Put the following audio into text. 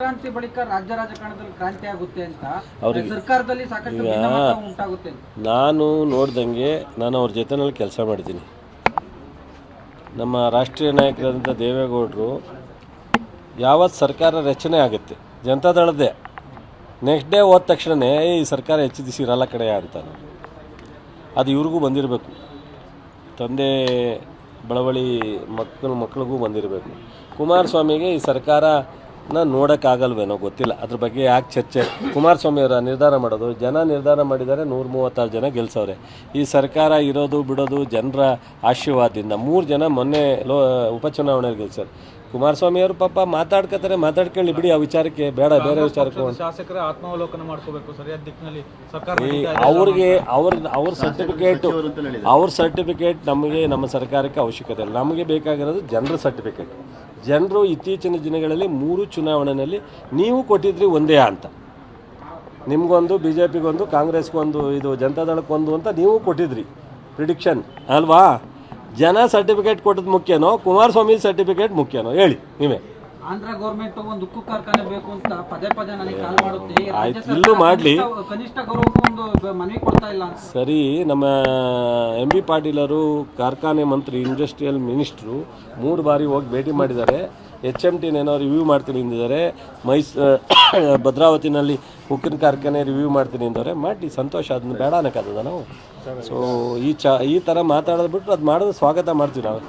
ಕ್ರಾಂತಿ ಬಳಿಕ ರಾಜ್ಯ ರಾಜಕಾರಣದಲ್ಲಿ ಕ್ರಾಂತಿ ಆಗುತ್ತೆ ಅಂತ ಅವ್ರಿಗೆ- ಸರ್ಕಾರದಲ್ಲಿ ಸಾಕಷ್ಟು ಭಿನ್ನಮತ ಉಂಟಾಗುತ್ತೆ ನಾನು ನೋಡ್ದಂಗೆ ನಾನು ಅವ್ರ ಜೊತೆನಲ್ಲಿ ಕೆಲಸ ಮಾಡಿದ್ದೀನಿ ನಮ್ಮ ರಾಷ್ಟ್ರೀಯ ನಾಯಕರಾದಂಥ ದೇವೇಗೌಡರು ಯಾವತ್ತು ಸರ್ಕಾರ ರಚನೆ ಆಗುತ್ತೆ ಜನತಾದಳದೇ ನೆಕ್ಸ್ಟ್ ಡೇ ಹೋದ ತಕ್ಷಣವೇ ಈ ಸರ್ಕಾರ ಹೆಚ್ಚು ದಿಸಿ ಇರಲ್ಲ ಕಡೆ ಅಂತ ಅದು ಇವ್ರಿಗೂ ಬಂದಿರಬೇಕು. ತಂದೆ ಬಳವಳಿ ಮಕ್ಕಳು ಮಕ್ಳಿಗೂ ಬಂದಿರಬೇಕು. ಕುಮಾರಸ್ವಾಮಿಗೆ ಈ ಸರ್ಕಾರನ ನೋಡೋಕ್ಕಾಗಲ್ವೇನೋ ಗೊತ್ತಿಲ್ಲ. ಅದ್ರ ಬಗ್ಗೆ ಯಾಕೆ ಚರ್ಚೆ? ಕುಮಾರಸ್ವಾಮಿ ಅವರ ನಿರ್ಧಾರ ಮಾಡೋದು, ಜನ ನಿರ್ಧಾರ ಮಾಡಿದರೆ ನೂರ ಮೂವತ್ತಾರು ಜನ ಗೆಲ್ಸವ್ರೆ. ಈ ಸರ್ಕಾರ ಇರೋದು, ಬಿಡೋದು ಜನರ ಆಶೀರ್ವಾದದಿಂದ. ಮೂರು ಜನ ಮೊನ್ನೆ ಲೋ, ಉಪಚುನಾವಣೆಯಲ್ಲಿ ಗೆಲ್ಸವ್ರೆ. ಕುಮಾರಸ್ವಾಮಿ ಅವರು ಪಾಪ ಮಾತಾಡ್ಕೊತಾರೆ ಮಾತಾಡ್ಕೊಳ್ಳಿ ಬಿಡಿ ಆ ವಿಚಾರಕ್ಕೆ ಬೇಡ ಬೇರೆ ವಿಚಾರಕ್ಕೆ. ಶಾಸಕರ ಆತ್ಮಾವಲೋಕನ ಮಾಡ್ಕೋಬೇಕು ಸರಿಯಾದ ದಿಕ್ಕಿನಲ್ಲಿ ಸರ್ಕಾರ ಅವ್ರಿಗೆ ಅವ್ರ ಅವ್ರ ಸರ್ಟಿಫಿಕೇಟ್ ಅವ್ರ ಸರ್ಟಿಫಿಕೇಟ್ ನಮಗೆ ನಮ್ಮ ಸರ್ಕಾರಕ್ಕೆ ಅವಶ್ಯಕತೆ ಇಲ್ಲ. ನಮಗೆ ಬೇಕಾಗಿರೋದು ಜನರ ಸರ್ಟಿಫಿಕೇಟ್ ಜನರು ಇತ್ತೀಚಿನ ದಿನಗಳಲ್ಲಿ ಮೂರು ಚುನಾವಣೆಯಲ್ಲಿ ನೀವು ಕೊಟ್ಟಿದ್ರಿ ಒಂದೇ ಅಂತ. ನಿಮಗೊಂದು ಬಿ ಜೆ ಪಿಗೊಂದು ಕಾಂಗ್ರೆಸ್ಗೊಂದು ಇದು ಜನತಾದಳಕ್ಕೊಂದು ಅಂತ ನೀವು ಕೊಟ್ಟಿದ್ರಿ. ಪ್ರಿಡಿಕ್ಷನ್ ಅಲ್ವಾ? ಜನ ಸರ್ಟಿಫಿಕೇಟ್ ಕೊಟ್ಟದ್ದು ಮುಖ್ಯನೋ ಕುಮಾರಸ್ವಾಮಿ ಸರ್ಟಿಫಿಕೇಟ್ ಮುಖ್ಯನೋ ಹೇಳಿ ನೀವೇ. ಆಂಧ್ರ ಗೌರ್ಮೆಂಟ್ ಒಂದು ಉಕ್ಕು ಕಾರ್ಖಾನೆ ಬೇಕು ಅಂತ ಪದೇ ಪದೇ ನನಗೆ ಕಾಲ್ ಮಾಡುತ್ತೆ. ರಾಜ್ಯ ಆಯ್ತು, ಸರ್ಕಾರ ಇಲ್ಲೂ ಮಾಡ್ಲಿ. ಕನಿಷ್ಠ- ಕನಿಷ್ಠ ಗೌರವಕ್ಕೂ ಒಂದು ಬ- ಮನವಿ ಕೊಡ್ತಾ ಇಲ್ಲ ಅಂತ. ಸರಿ ನಮ್ಮ ಎಂ ಬಿ ಪಾಟೀಲರು ಕಾರ್ಖಾನೆ ಮಂತ್ರಿ ಇಂಡಸ್ಟ್ರಿಯಲ್ ಮಿನಿಸ್ಟ್ರು ಮೂರು ಬಾರಿ ಹೋಗಿ ಭೇಟಿ ಮಾಡಿದ್ದಾರೆ. ಎಚ್ ಎಂ ಟಿನ ರಿವ್ಯೂ ಮಾಡ್ತೀನಿ ಅಂದಿದ್ದಾರೆ. ಮೈಸ್ ಭದ್ರಾವತಿನಲ್ಲಿ ಉಕ್ಕಿನ ಕಾರ್ಖಾನೆ ರಿವ್ಯೂ ಮಾಡ್ತೀನಿ ಅಂದವ್ರೆ. ಮಾಡಿ, ಸಂತೋಷ, ಅದನ್ನ ಬೇಡ ಅನ್ನೋಕ್ಕಾಗದ ನಾವು? ಸೊ ಈ ಚ, ಈ ಥರ ಮಾತಾಡೋದು ಬಿಟ್ಟು ಅದು ಮಾಡೋದು ಸ್ವಾಗತ ಮಾಡ್ತೀವಿ ನಾವು.